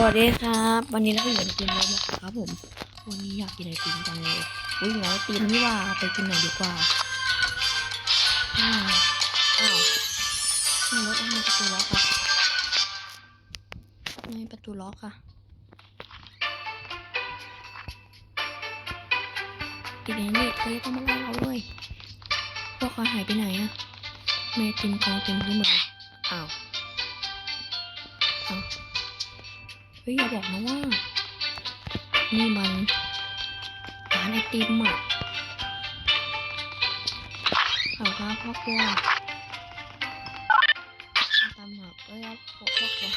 สวัสดีครับ วันนี้เราอยู่ในเกมโรบอทครับผม วันนี้อยากกินไอติมจังเลยอุ้ยงั้นไอติมนี่ว่าไปกินหน่อยดีกว่าอ้าวอ้าวไม่รถทำไมประตูล็อกอะทำไมประตูล็อกอะอีกอย่างนี้เธอจะมาไล่เราเลยพวกเขาหายไปไหนอะเมติมกองเต็มที่หมดอ้าวอ้าว ฮ้ยอย่าบอกนะว่า นี่มันร้านไอติมอะเอาครับพ่อครัวตามหาเอ้ยเอพ่อครัว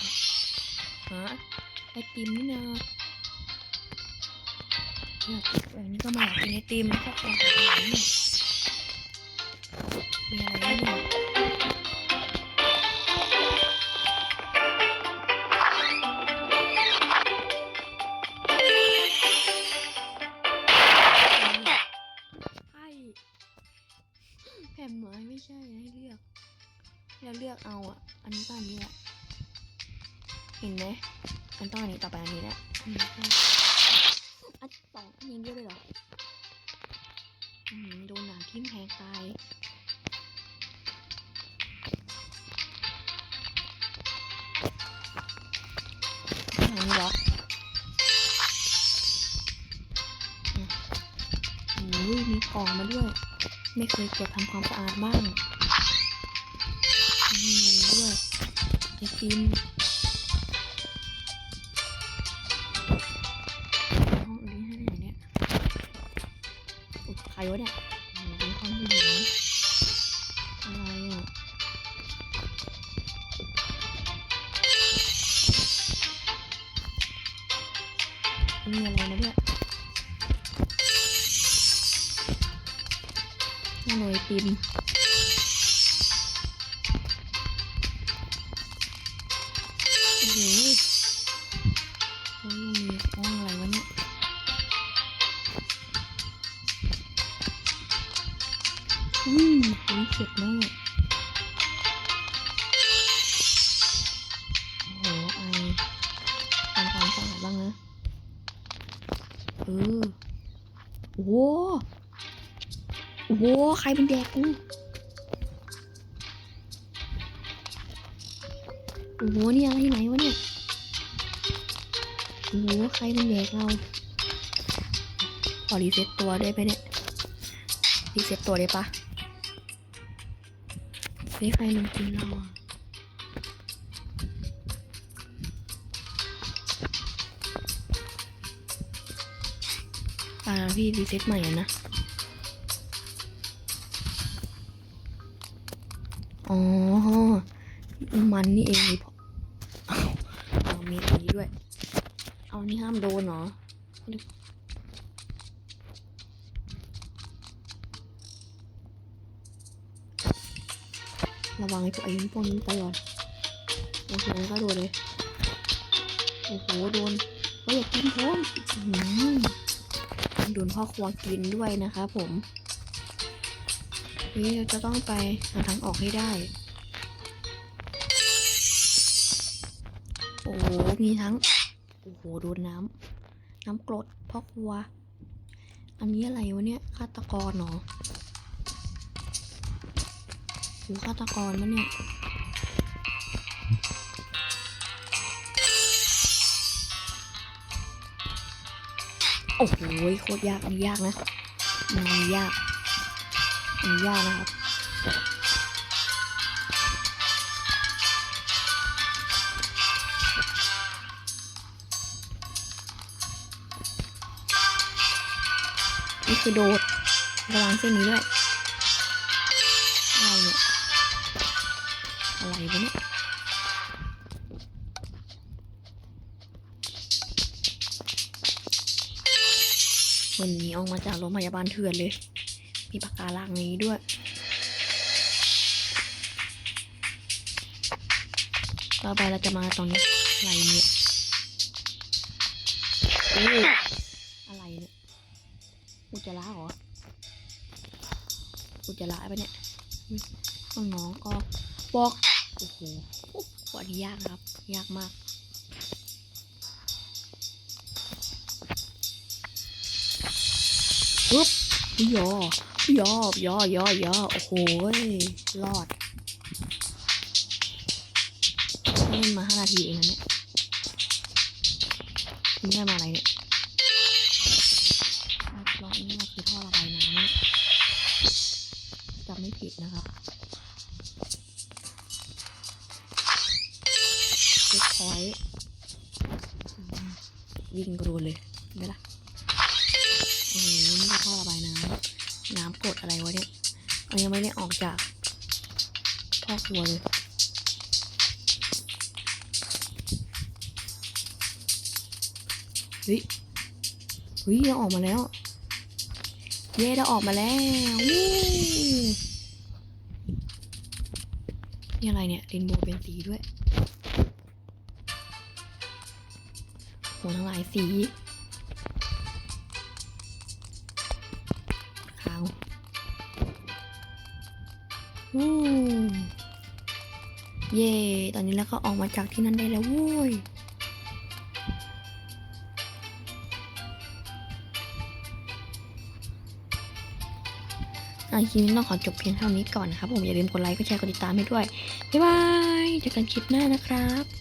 หาไอติมนี่นะอยากแบบนี้ก็มาอยากกินไอติมพ่อครัวหาเนี่ยมีอะไรเนี่ย เห็นไหมอันต้องอันนี้ต่อไปอันนี้แหละอันนี้ก็อันสองอันนี้ด้วยเลยเหรออืมโดนหนามทิ่มแทงตายอันนี้ล็อกอะโอ้ยมีกล่องมาด้วย ไม่เคยกดทำความสะอาดบ้างมีเงินด้วยไอติม รวะเนี่ยเป็นห้องผู้หญิงอะไรอะมีอะไรมาด้วยห้องโรยติมโอ้โห จ็บมากโอ้โหไอทำความสะอาดบ้างนะเออโอ้โหโอ้โหใครเป็นแดกกูโอ้โหนี่อะไรที่ไหนวะเนี่ยโอ้โหใครเป็นแดกเราขอรีเซ็ตตัวได้ไหมเนี่ยรีเซ็ตตัวได้ปะ ฮ้ยใครมันกินเราอะตาพี่รีเซ็ตใหม่อะนะ อ๋อ มันนี่เองนี่พอเอาเอามีอันนี้ด้วย เอานี่ห้ามโดนเหรอ ระวังไอ้พวกไอ้พวกนี้ไปก่อนโอ้โหก็โดนเลย โอ้โห โดนก็อยากกินพร้อมอื้อหือโดนพ่อครัวกินด้วยนะคะผม นี่เราจะต้องไปหาทางออกให้ได้ โอ้โห มีทั้ง โอ้โห โดนน้ำ น้ำกรดพ่อครัว อันนี้อะไรวะเนี่ยฆาตกรเหรอ โอ้ฆาตกรมะเนี่ยโอ้โหโคตรยากอันนี้ยากนะอันยากอันนี้ยากนะครับนี่คือโดดระวังเส้นนี้ด้วย วันนี้ออกมาจากโรงพยาบาลเถื่อนเลย มีปากกาลังนี้ด้วย ต่อไปเราจะมาตรงนี้อะไรเนี่ยโอ้อะไรเนี่ยอุจจาระเหรอ อุจจาระปะเนี่ยน้องๆก็บอก โอ้โหอันนี้ยากครับ ยากมาก ปุ๊บยอยอยอยอยอโอ้โหรอดเล่นมาห้านาทีเองนะเนี่ยนี่ได้มาอะไรเนี่ยลองนี่คือท่อระบายน้ำนะจำไม่ผิดนะครับเช็คพอยต์วิ่งกรูเลยไหมล่ะอ้โน้ำกรดอะไรวะเนี่ยมันยังไม่ได้ออกจากท่อครัวเลยเฮ้ยเฮ้ยเราออกมาแล้ว เย้เราออกมาแล้วนี่อะไรเนี่ยเรนโบว์เป็นสีด้วยโหทั้งหลายสี เย่ตอนนี้แล้วก็ออกมาจากที่นั่นได้แล้วโว้ยอาคลิปนี้ต้องขอจบเพียงเท่านี้ก่อนนะครับผมอย่าลืมกดไลค์กดแชร์กดติดตามให้ด้วย บ๊ายบายเจอกันคลิปหน้านะครับ